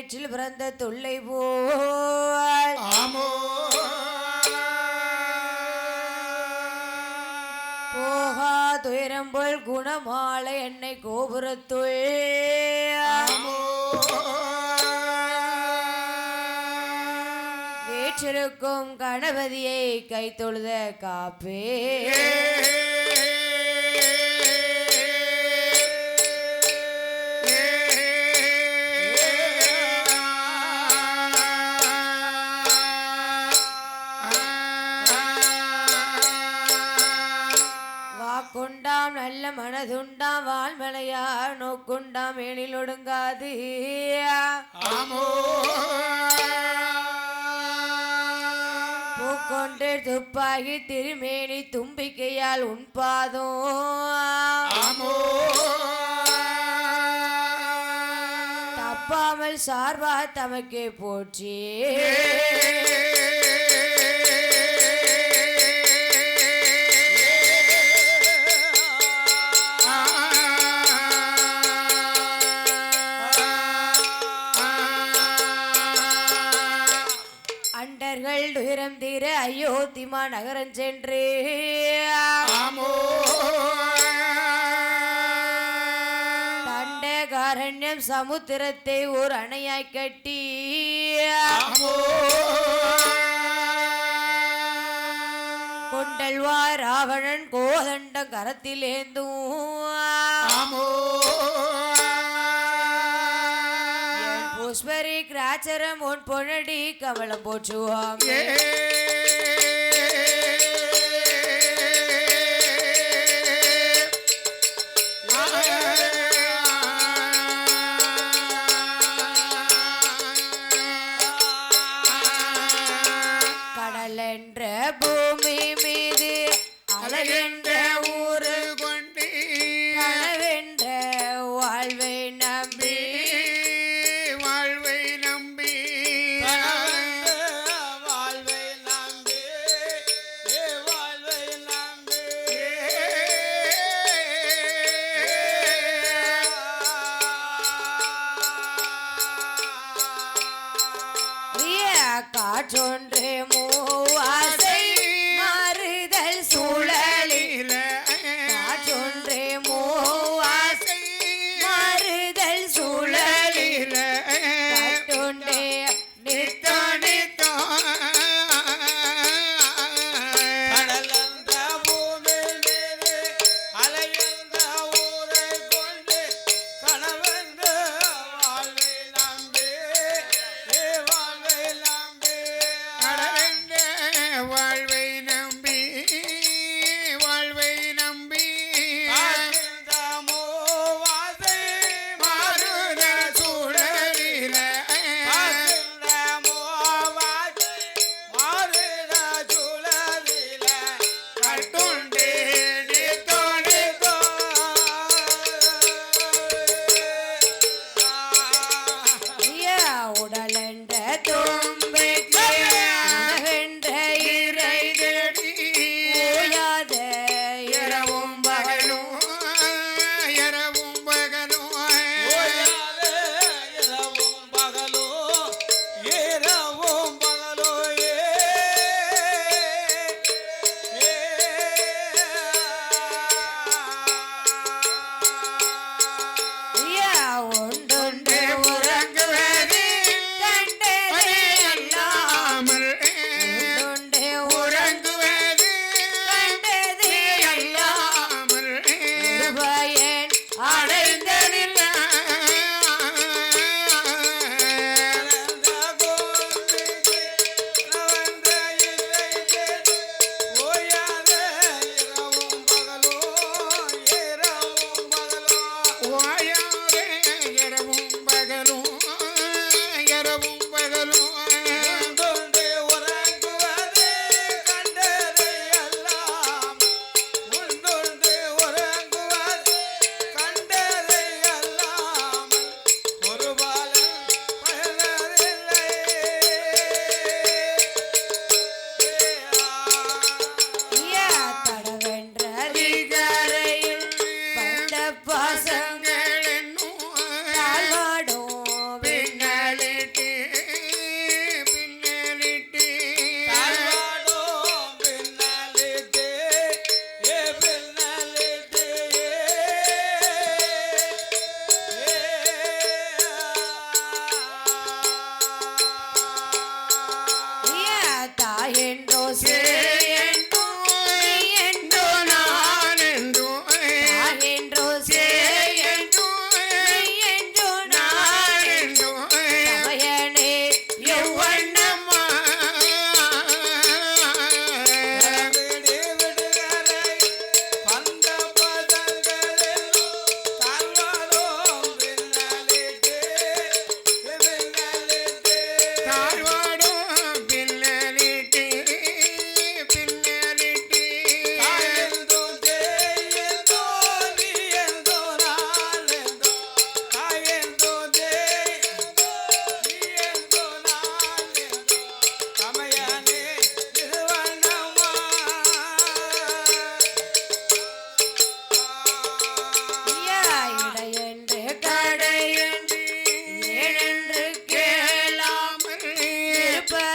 வயிற்றில் பிறந்த தொல்லை போல். போகா துயரம்பல் குணமாலை என்னை கோபுரத்துள். வேற்றிருக்கும் கணபதியை கைத்தொழுத காப்பே. மூக்குண்டா மேலில் ஒடுங்காது. பூக்கொண்டு துப்பாகி திருமேனி தும்பிக்கையால் உன் பாதம். தப்பாமல் சார்பாக தமக்கே போற்றி. தீர அயோத்தி மாநகரம் சென்று. பண்டகாரண்யம் சமுத்திரத்தை ஒரு அணையாய் கட்டி. கொண்டல்வா ராவணன் கோதண்ட கரத்திலேந்தும் புஷ்பரி அச்சரம் உன் பொழடி கவலம் போற்றுவோம். ஏ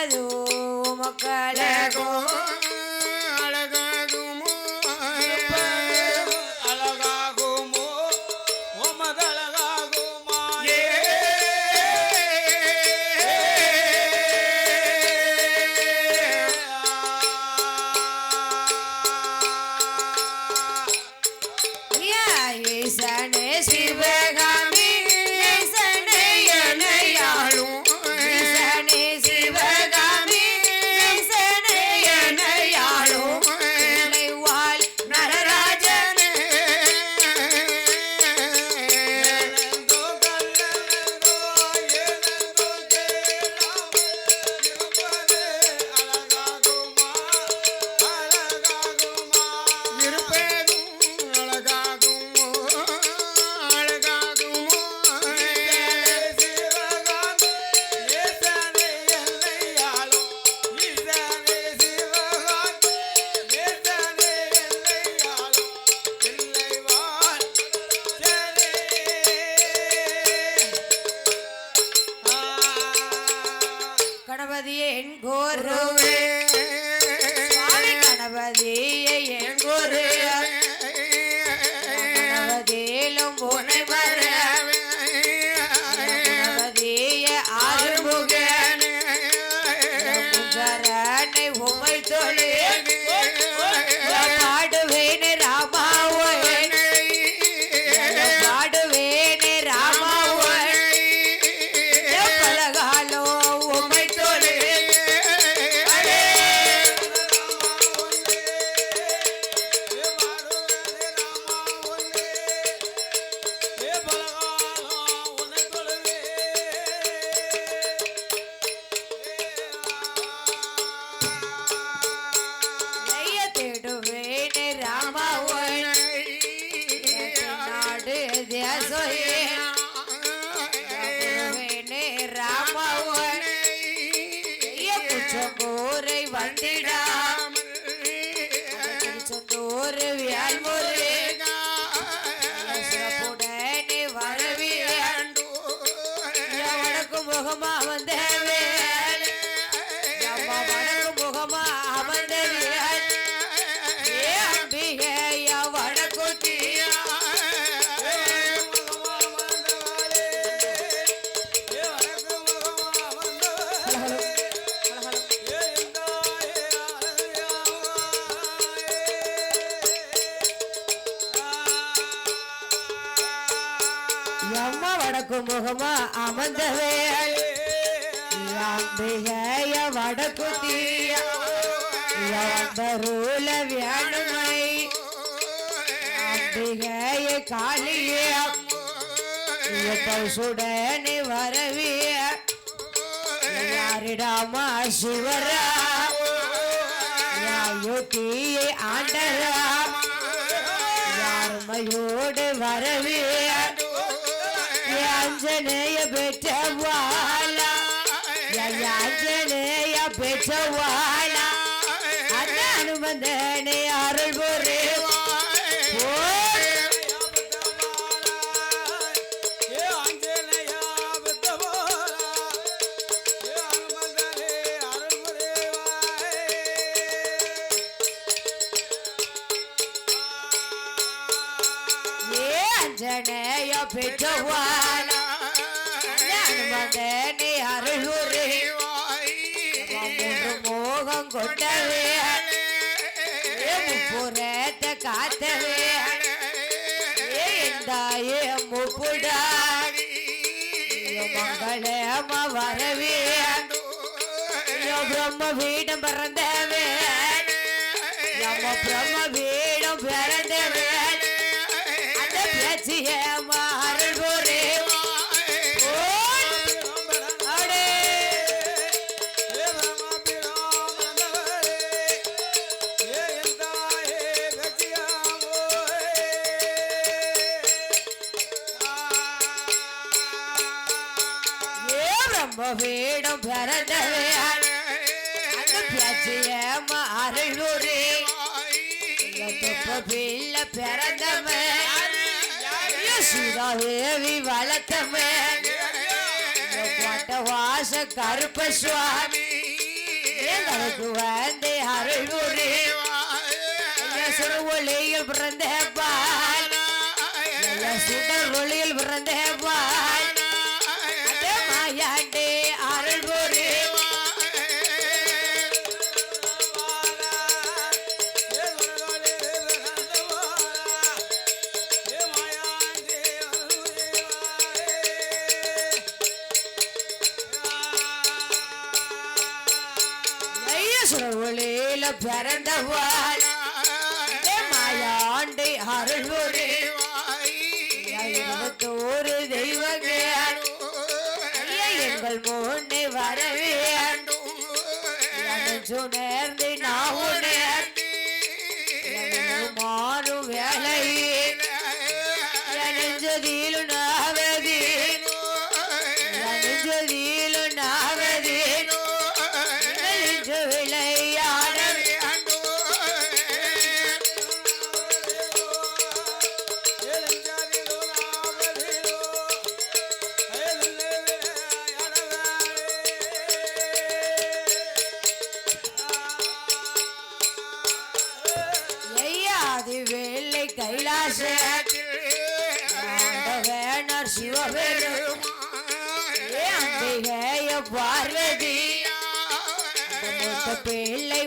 કરું મોકલે for never. ver as sorrindo. வடக்கு முகமா அமர்ந்த வேலைய வடக்கு தீயருள வேணுமை. அம்பிகைய காளியே. பசுடனி வரவிய யாரிடாமா சிவரா. யுத்தியை ஆண்டரா யாருமையோடு வரவிய அண்ணானு மங்களமா வரவே. பிரம்ம வீடம் பிறந்தவே. நம்ம பிரம்ம வீடம் பிறந்தமே சுதாதேவி வளர்த்தமே கோட்ட வாச கருப்ப சுவாமி. எங்களுக்கு வந்து சுடர் ஒளியில் பிறந்த பால். சுடர் ஒளியில் பிறந்த பால். மாயாண்டே சுணர்ந்து நான் உணர்ந்து மாறும் வேலையில் மூத்த பிள்ளை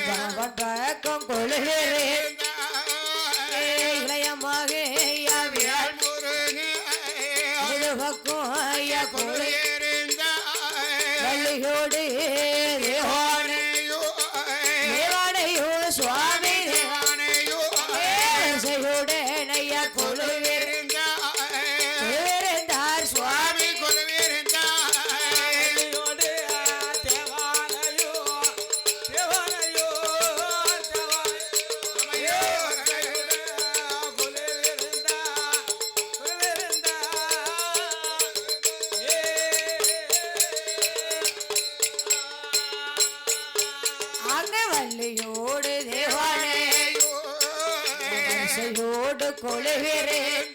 பகவன் பக்கம் கொள்கிறேன் இசையோடு கொழுகிறேன்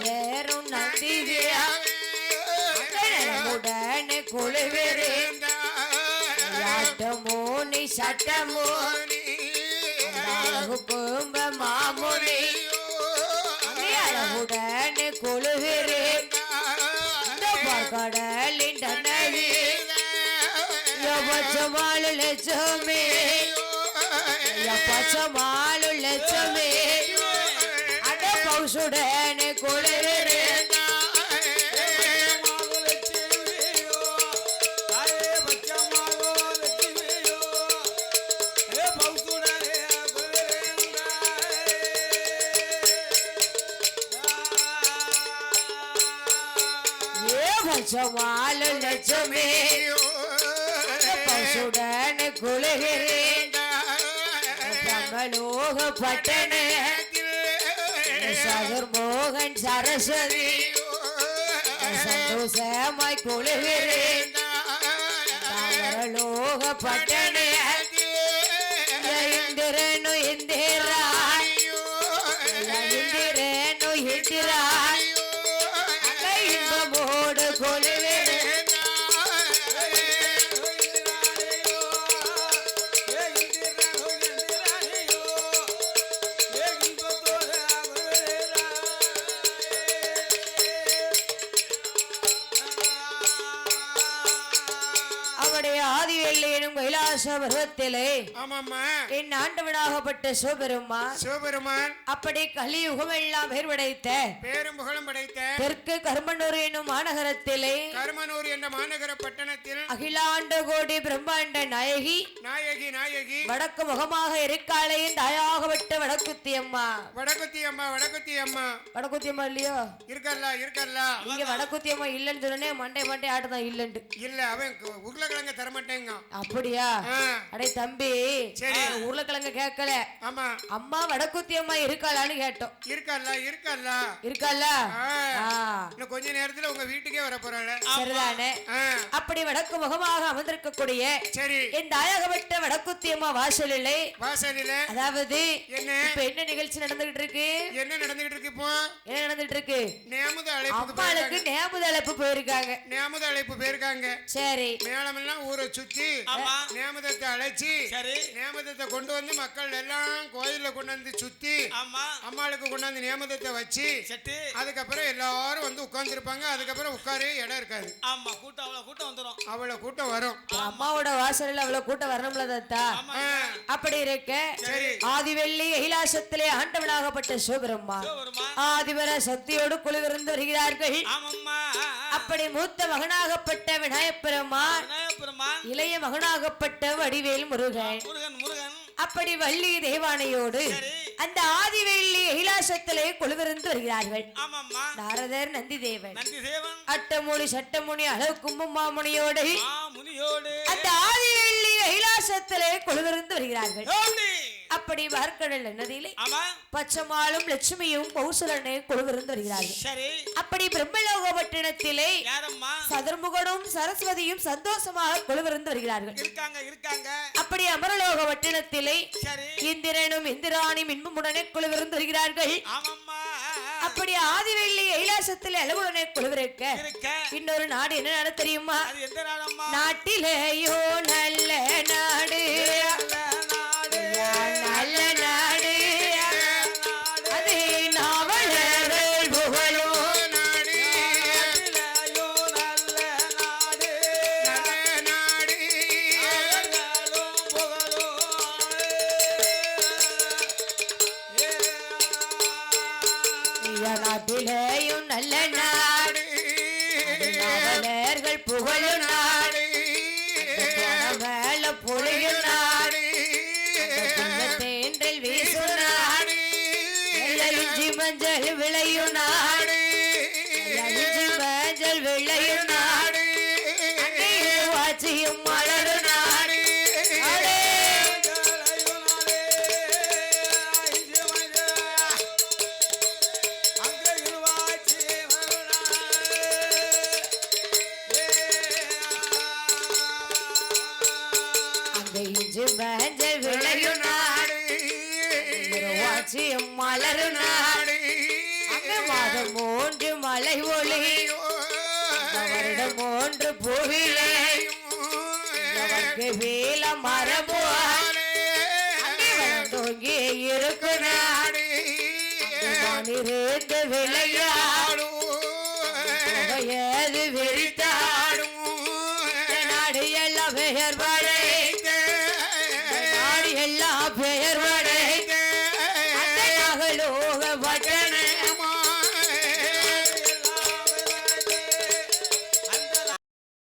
வேறும் நந்திவியா உடனே கொள்ளுகிறேன் ஆட்டமோனி சட்டமோனி கும்ப மாமுனி அழகுடனே கொழுகிறேன் கடலின் தன்னவி பச்சமாலு லட்சுமி பச்சமாலு லட்சுமி அட பௌசுடனே கொள்ளுகிறேன் ஏ பச்சமாலு லட்சுமி பட்டன. சதுர்மோகன் சரஸ்வதி. சந்தோஷமாய் குழுகிறேன் தாவரலோக பட்டன. இந்திரனு இந்திரா. இந்திரனு இந்திரா. ஆமாம்மா. என் ஆண்டவனாகப்பட்ட சிவபெருமா சிவபெருமான் அப்படி கலியுகம் எல்லாம் பேர்வடைத்த பேரும் புகழும் படைத்த தெற்கு கர்மனூர் என்னும் மாநகரத்திலே கருமனூர் என்ற மாநகர பட்டணத்தில் அகிலாண்ட கோடி பிரம்மாண்ட நாயகி நாயகி நாயகி. வடக்கு முகமாக இருக்காளையின் தாயாகப்பட்ட வடக்குத்தி அம்மா வடக்குத்தி அம்மா வடக்குத்தி அம்மா வடக்குத்தி அம்மா இல்லையோ? இருக்கல்ல இருக்கல்ல இங்க வடக்குத்தி அம்மா இல்லைன்னு சொன்னே மண்டை மண்டை ஆட்டுதான் இல்லைன்னு இல்ல அவன் உருளைக்கிழங்க தரமாட்டேங்க அப்படியா? அடே தம்பி. உருளைக்கிழங்க கேட்கல. ஆமா. அம்மா வடக்குத்தி அம்மா இருக்காளான்னு கேட்டோம். இருக்கால ஆ, ஆ, இன்னும் கொஞ்ச நேரத்துல உங்க வீட்டுக்கே வர போறாள். சரிதானே. அப்படி வடக்கு முகமாக அமர்ந்திருக்கக்கூடிய சரி. என் தாயகப்பட்ட வடக்குத்தி அம்மா வாசலிலே வாசலில அதாவது என்ன? இப்ப என்ன நிகழ்ச்சி நடந்துகிட்டு இருக்கு? என்ன நடந்துகிட்டு இருக்கு இப்போ? என்ன நடந்துட்டு இருக்கு? நேமுத அழைப்புக்கு அம்மாளுக்கு நேமுத அழைப்பு போயிருக்காங்க. நேமுத அழைப்பு போயிருக்காங்க. சரி. மேளமெல்லாம் ஊரை சுத்தி. நேமதத்தை அழைச்சி சரி. நேமதத்தை கொண்டு வந்து மக்கள் எல்லாம் கோயில்ல கொண்டு வந்து சுத்தி ஆமா. அம்மாளுக்கு கொண்டாந்து நேமதத்தை வச்சு செட்டு. அதுக்கப்புறம் எல்லாரும் வந்து உட்கார்ந்துருப்பாங்க. அதுக்கப்புறம் உட்காரே இடம் இருக்காது. ஆமா கூட்டம் அவ்வளவு கூட்டம் வந்துரும். அவ்வளவு கூட்டம் வரும். அம்மாவோட வாசல்ல அவ்வளவு கூட்டம் வரணும்ல தத்தா? அப்படி இருக்க சரி. ஆதிவெள்ளி கைலாசத்திலே ஆண்டவனாகப்பட்ட சிவபெருமா? ஆதிவர சக்தியோடு குழுவிருந்து வருகிறார்கள். ஆமாம்மா. அப்படி மூத்த மகனாகப்பட்ட விநாயகப்பெருமான் விநாயகபெருமான் இளைய மகனாகப்பட்ட வடிவேல் முருகன். முருகன் அப்படி வள்ளி தேவானையோடு. அந்த ஆதிவெள்ளி கைலாசத்திலே குழுவிருந்து வருகிறார்கள். நாரதர் நந்தி தேவன் அட்டமுனி சட்டமுனி அழகு கும்பமாமுனியோடு அந்த ஆதிவெள்ளி கைலாசத்திலே குழுவிருந்து வருகிறார்கள். அப்படி வார்க்கடல் நதியிலே பச்சமாலும் லட்சுமியும் கௌசலனே குழுவிருந்து வருகிறார்கள். சரி. அப்படி பிரம்மலோகப்பட்டினத்திலே யாரம்மா? சதுர்முகனும் சரஸ்வதியும் சந்தோஷமாக குழுவிருந்து வருகிறார்கள். இருக்காங்க இருக்காங்க. அப்படி அமரலோகப்பட்டினத்திலே சரி. இந்திரனும் இந்திராணியும் இன்பமுடனே குழுவிருந்து வருகிறார்கள். அப்படி ஆதிவெள்ளி கைலாசத்தில் அழகுடனே குழுவிருக்க இன்னொரு நாடு என்ன நாடு தெரியுமா? நாட்டிலேயோ நல்ல நாடு. மஞ்சள் விளையும் நாடு. இஞ்சி மஞ்சள் விளையும் நாடு. வாட்சியும் மலரும் நாடு. அழகாலையும் நாடு. அங்கே இஞ்சி மஞ்சள் விளையும் மலை ஒளி வருடம் மூன்று பூவிலே வேல மரபு. அங்கே இருக்கு நாடு விளையாடும்